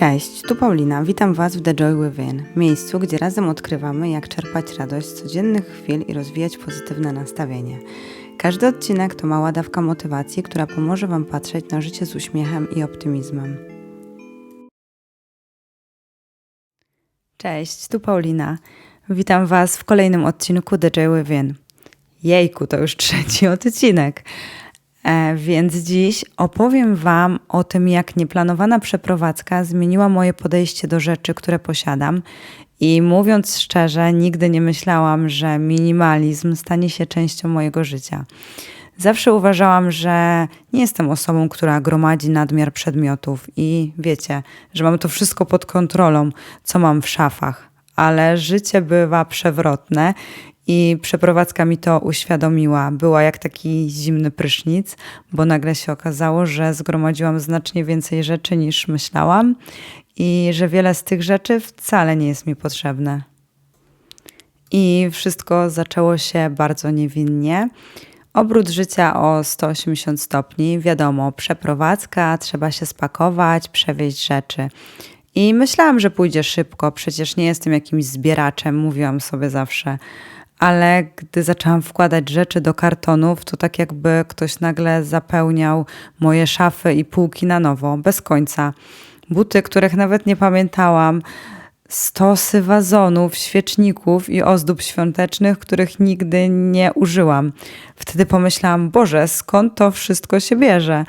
Cześć, tu Paulina. Witam Was w The Joy Within, miejscu, gdzie razem odkrywamy, jak czerpać radość z codziennych chwil i rozwijać pozytywne nastawienie. Każdy odcinek to mała dawka motywacji, która pomoże Wam patrzeć na życie z uśmiechem i optymizmem. Cześć, tu Paulina. Witam Was w kolejnym odcinku The Joy Within. Jejku, to już trzeci odcinek. E, więc dziś opowiem Wam o tym, jak nieplanowana przeprowadzka zmieniła moje podejście do rzeczy, które posiadam. I mówiąc szczerze, nigdy nie myślałam, że minimalizm stanie się częścią mojego życia. Zawsze uważałam, że nie jestem osobą, która gromadzi nadmiar przedmiotów i wiecie, że mam to wszystko pod kontrolą, co mam w szafach. Ale życie bywa przewrotne i przeprowadzka mi to uświadomiła. Była jak taki zimny prysznic, bo nagle się okazało, że zgromadziłam znacznie więcej rzeczy niż myślałam i że wiele z tych rzeczy wcale nie jest mi potrzebne. I wszystko zaczęło się bardzo niewinnie. Obrót życia o 180 stopni, wiadomo, przeprowadzka, trzeba się spakować, przewieźć rzeczy. I myślałam, że pójdzie szybko, przecież nie jestem jakimś zbieraczem, mówiłam sobie zawsze ale gdy zaczęłam wkładać rzeczy do kartonów, to tak jakby ktoś nagle zapełniał moje szafy i półki na nowo, bez końca. Buty, których nawet nie pamiętałam, stosy wazonów, świeczników i ozdób świątecznych, których nigdy nie użyłam. Wtedy pomyślałam, Boże, skąd to wszystko się bierze?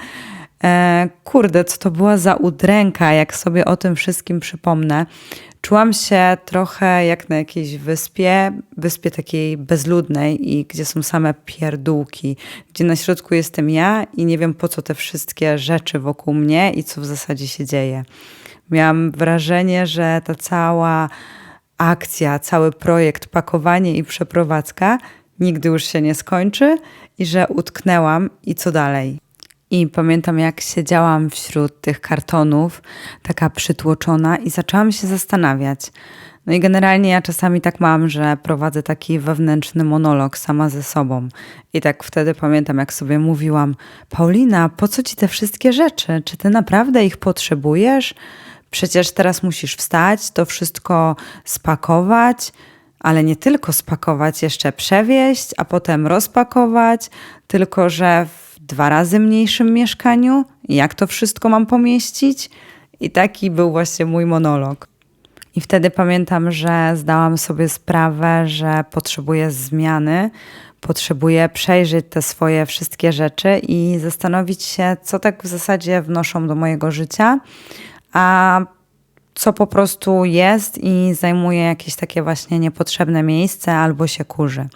E, kurde, co to była za udręka, jak sobie o tym wszystkim przypomnę. Czułam się trochę jak na jakiejś wyspie, wyspie takiej bezludnej i gdzie są same pierdółki, gdzie na środku jestem ja i nie wiem po co te wszystkie rzeczy wokół mnie i co w zasadzie się dzieje. Miałam wrażenie, że ta cała akcja, cały projekt, pakowanie i przeprowadzka nigdy już się nie skończy i że utknęłam i co dalej. I pamiętam, jak siedziałam wśród tych kartonów, taka przytłoczona, i zaczęłam się zastanawiać. No i generalnie ja czasami tak mam, że prowadzę taki wewnętrzny monolog sama ze sobą. I tak wtedy pamiętam, jak sobie mówiłam: Paulina, po co ci te wszystkie rzeczy? Czy ty naprawdę ich potrzebujesz? Przecież teraz musisz wstać, to wszystko spakować ale nie tylko spakować, jeszcze przewieźć, a potem rozpakować, tylko że dwa razy mniejszym mieszkaniu? Jak to wszystko mam pomieścić? I taki był właśnie mój monolog. I wtedy pamiętam, że zdałam sobie sprawę, że potrzebuję zmiany, potrzebuję przejrzeć te swoje wszystkie rzeczy i zastanowić się, co tak w zasadzie wnoszą do mojego życia, a co po prostu jest i zajmuje jakieś takie właśnie niepotrzebne miejsce albo się kurzy.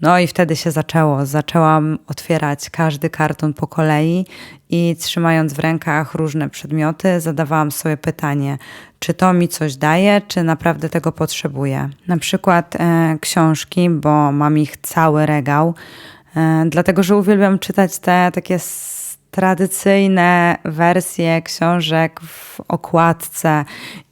No i wtedy się zaczęło. Zaczęłam otwierać każdy karton po kolei i trzymając w rękach różne przedmioty, zadawałam sobie pytanie, czy to mi coś daje, czy naprawdę tego potrzebuję. Na przykład e, książki, bo mam ich cały regał, e, dlatego że uwielbiam czytać te takie tradycyjne wersje książek w okładce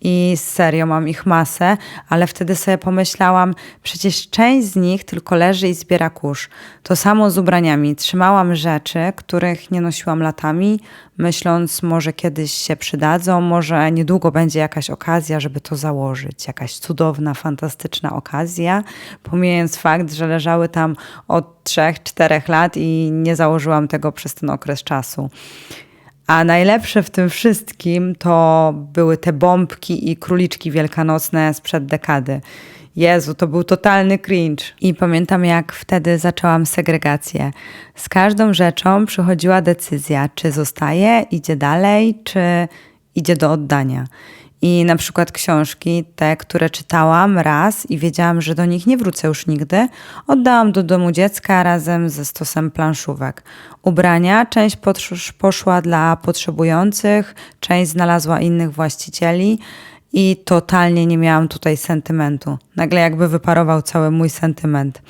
i serio mam ich masę, ale wtedy sobie pomyślałam, przecież część z nich tylko leży i zbiera kurz. To samo z ubraniami. Trzymałam rzeczy, których nie nosiłam latami, myśląc, może kiedyś się przydadzą, może niedługo będzie jakaś okazja, żeby to założyć. Jakaś cudowna, fantastyczna okazja, pomijając fakt, że leżały tam od 3-4 lat i nie założyłam tego przez ten okres czasu. A najlepsze w tym wszystkim to były te bombki i króliczki wielkanocne sprzed dekady. Jezu, to był totalny cringe. I pamiętam, jak wtedy zaczęłam segregację. Z każdą rzeczą przychodziła decyzja, czy zostaje, idzie dalej, czy idzie do oddania. I na przykład książki, te, które czytałam raz i wiedziałam, że do nich nie wrócę już nigdy, oddałam do domu dziecka razem ze stosem planszówek. Ubrania, część poszła dla potrzebujących, część znalazła innych właścicieli i totalnie nie miałam tutaj sentymentu. Nagle jakby wyparował cały mój sentyment.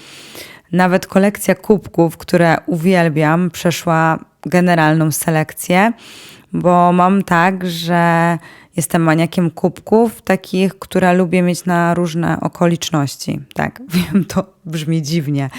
Nawet kolekcja kubków, które uwielbiam, przeszła generalną selekcję, bo mam tak, że jestem maniakiem kubków, takich, które lubię mieć na różne okoliczności. Tak, wiem, to brzmi dziwnie,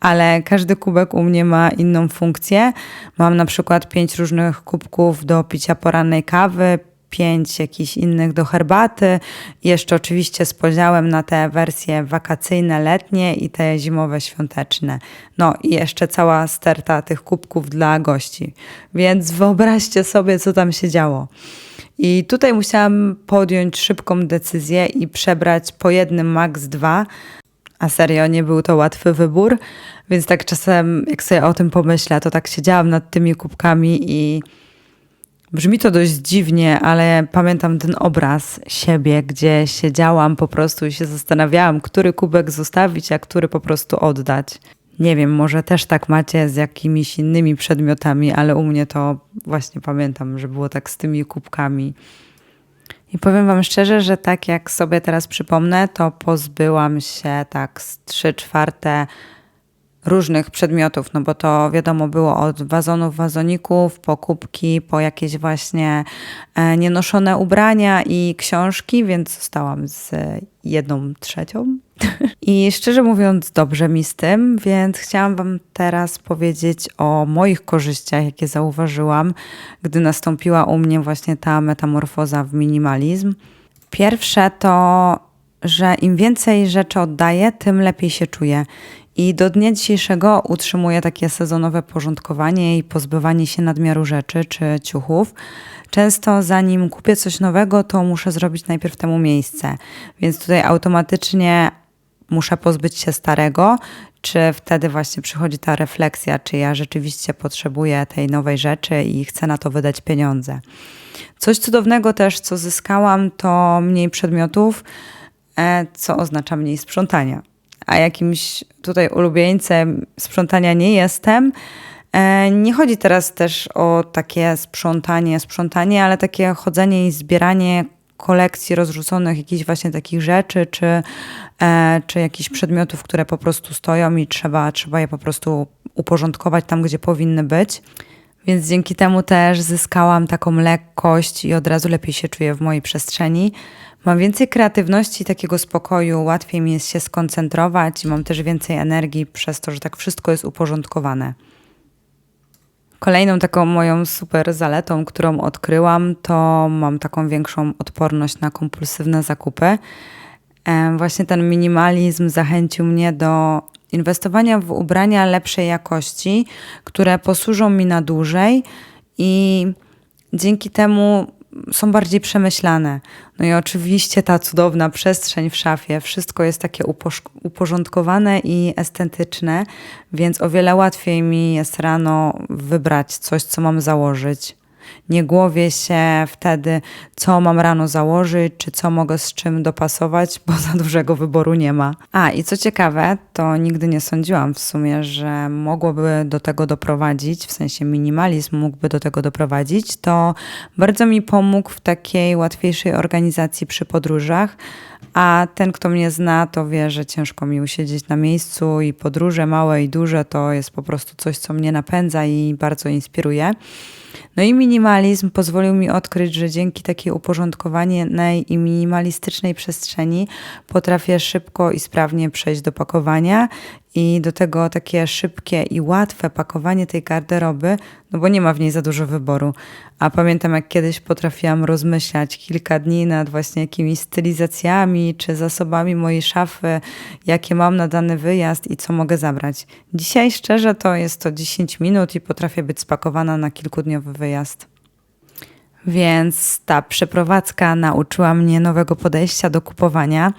ale każdy kubek u mnie ma inną funkcję. Mam na przykład pięć różnych kubków do picia porannej kawy, pięć jakichś innych do herbaty. Jeszcze oczywiście z podziałem na te wersje wakacyjne, letnie i te zimowe, świąteczne. No i jeszcze cała sterta tych kubków dla gości. Więc wyobraźcie sobie, co tam się działo. I tutaj musiałam podjąć szybką decyzję i przebrać po jednym, max dwa. A serio, nie był to łatwy wybór, więc tak czasem, jak sobie o tym pomyślę, to tak siedziałam nad tymi kubkami i brzmi to dość dziwnie, ale pamiętam ten obraz siebie, gdzie siedziałam po prostu i się zastanawiałam, który kubek zostawić, a który po prostu oddać. Nie wiem, może też tak macie z jakimiś innymi przedmiotami, ale u mnie to właśnie pamiętam, że było tak z tymi kubkami. I powiem Wam szczerze, że tak jak sobie teraz przypomnę, to pozbyłam się tak z 3 czwarte różnych przedmiotów, no bo to wiadomo było od wazonów, wazoników, po kubki, po jakieś właśnie e, nienoszone ubrania i książki, więc zostałam z jedną trzecią. I szczerze mówiąc, dobrze mi z tym, więc chciałam Wam teraz powiedzieć o moich korzyściach, jakie zauważyłam, gdy nastąpiła u mnie właśnie ta metamorfoza w minimalizm. Pierwsze to, że im więcej rzeczy oddaję, tym lepiej się czuję. I do dnia dzisiejszego utrzymuję takie sezonowe porządkowanie i pozbywanie się nadmiaru rzeczy czy ciuchów. Często zanim kupię coś nowego, to muszę zrobić najpierw temu miejsce. Więc tutaj automatycznie muszę pozbyć się starego, czy wtedy właśnie przychodzi ta refleksja, czy ja rzeczywiście potrzebuję tej nowej rzeczy i chcę na to wydać pieniądze. Coś cudownego też, co zyskałam, to mniej przedmiotów, e, co oznacza mniej sprzątania. A jakimś tutaj ulubieńcem sprzątania nie jestem. E, nie chodzi teraz też o takie sprzątanie, sprzątanie, ale takie chodzenie i zbieranie kolekcji rozrzuconych jakichś właśnie takich rzeczy, czy, e, czy jakichś przedmiotów, które po prostu stoją i trzeba, trzeba je po prostu uporządkować tam, gdzie powinny być. Więc dzięki temu też zyskałam taką lekkość i od razu lepiej się czuję w mojej przestrzeni. Mam więcej kreatywności, takiego spokoju, łatwiej mi jest się skoncentrować, mam też więcej energii przez to, że tak wszystko jest uporządkowane. Kolejną taką moją super zaletą, którą odkryłam, to mam taką większą odporność na kompulsywne zakupy. Właśnie ten minimalizm zachęcił mnie do inwestowania w ubrania lepszej jakości, które posłużą mi na dłużej i dzięki temu są bardziej przemyślane. No i oczywiście ta cudowna przestrzeń w szafie, wszystko jest takie uporządkowane i estetyczne, więc o wiele łatwiej mi jest rano wybrać coś, co mam założyć. Nie głowię się wtedy, co mam rano założyć, czy co mogę z czym dopasować, bo za dużego wyboru nie ma. A i co ciekawe, to nigdy nie sądziłam w sumie, że mogłoby do tego doprowadzić, w sensie minimalizm mógłby do tego doprowadzić. To bardzo mi pomógł w takiej łatwiejszej organizacji przy podróżach. A ten, kto mnie zna, to wie, że ciężko mi usiedzieć na miejscu i podróże małe i duże to jest po prostu coś, co mnie napędza i bardzo inspiruje. No i minimalizm pozwolił mi odkryć, że dzięki takiej uporządkowanej i minimalistycznej przestrzeni potrafię szybko i sprawnie przejść do pakowania i do tego takie szybkie i łatwe pakowanie tej garderoby, no bo nie ma w niej za dużo wyboru. A pamiętam, jak kiedyś potrafiłam rozmyślać kilka dni nad właśnie jakimiś stylizacjami czy zasobami mojej szafy, jakie mam na dany wyjazd i co mogę zabrać. Dzisiaj szczerze to jest to 10 minut i potrafię być spakowana na kilkudniowy wyjazd. Więc ta przeprowadzka nauczyła mnie nowego podejścia do kupowania.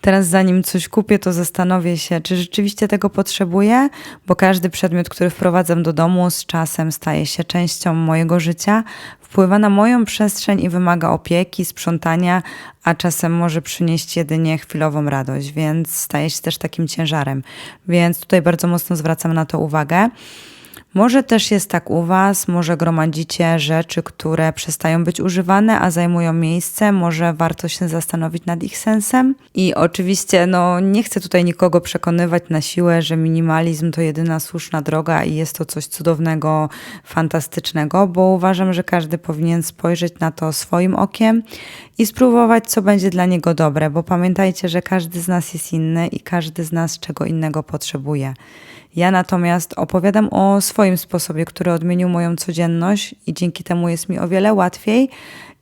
Teraz, zanim coś kupię, to zastanowię się, czy rzeczywiście tego potrzebuję, bo każdy przedmiot, który wprowadzam do domu, z czasem staje się częścią mojego życia, wpływa na moją przestrzeń i wymaga opieki, sprzątania, a czasem może przynieść jedynie chwilową radość, więc staje się też takim ciężarem. Więc tutaj bardzo mocno zwracam na to uwagę. Może też jest tak u Was, może gromadzicie rzeczy, które przestają być używane, a zajmują miejsce, może warto się zastanowić nad ich sensem. I oczywiście, no, nie chcę tutaj nikogo przekonywać na siłę, że minimalizm to jedyna słuszna droga i jest to coś cudownego, fantastycznego, bo uważam, że każdy powinien spojrzeć na to swoim okiem i spróbować, co będzie dla niego dobre, bo pamiętajcie, że każdy z nas jest inny i każdy z nas czego innego potrzebuje. Ja natomiast opowiadam o swoim sposobie, który odmienił moją codzienność i dzięki temu jest mi o wiele łatwiej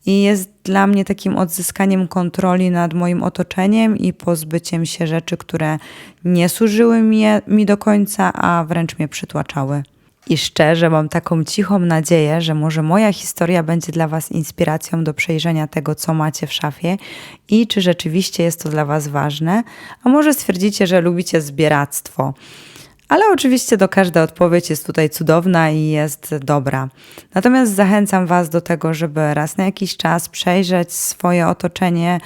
i jest dla mnie takim odzyskaniem kontroli nad moim otoczeniem i pozbyciem się rzeczy, które nie służyły mi, mi do końca, a wręcz mnie przytłaczały. I szczerze mam taką cichą nadzieję, że może moja historia będzie dla Was inspiracją do przejrzenia tego, co macie w szafie i czy rzeczywiście jest to dla Was ważne, a może stwierdzicie, że lubicie zbieractwo. Ale oczywiście do każda odpowiedź jest tutaj cudowna i jest dobra. Natomiast zachęcam Was do tego, żeby raz na jakiś czas przejrzeć swoje otoczenie,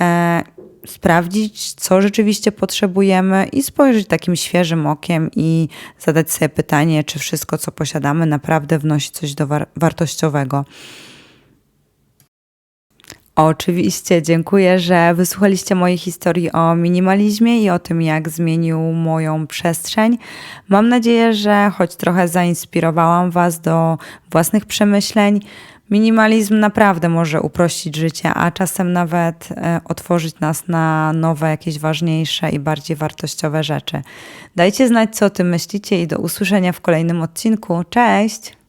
e, sprawdzić, co rzeczywiście potrzebujemy i spojrzeć takim świeżym okiem i zadać sobie pytanie, czy wszystko, co posiadamy, naprawdę wnosi coś do war wartościowego. Oczywiście, dziękuję, że wysłuchaliście mojej historii o minimalizmie i o tym, jak zmienił moją przestrzeń. Mam nadzieję, że choć trochę zainspirowałam Was do własnych przemyśleń, minimalizm naprawdę może uprościć życie, a czasem nawet e, otworzyć nas na nowe, jakieś ważniejsze i bardziej wartościowe rzeczy. Dajcie znać, co o tym myślicie i do usłyszenia w kolejnym odcinku. Cześć!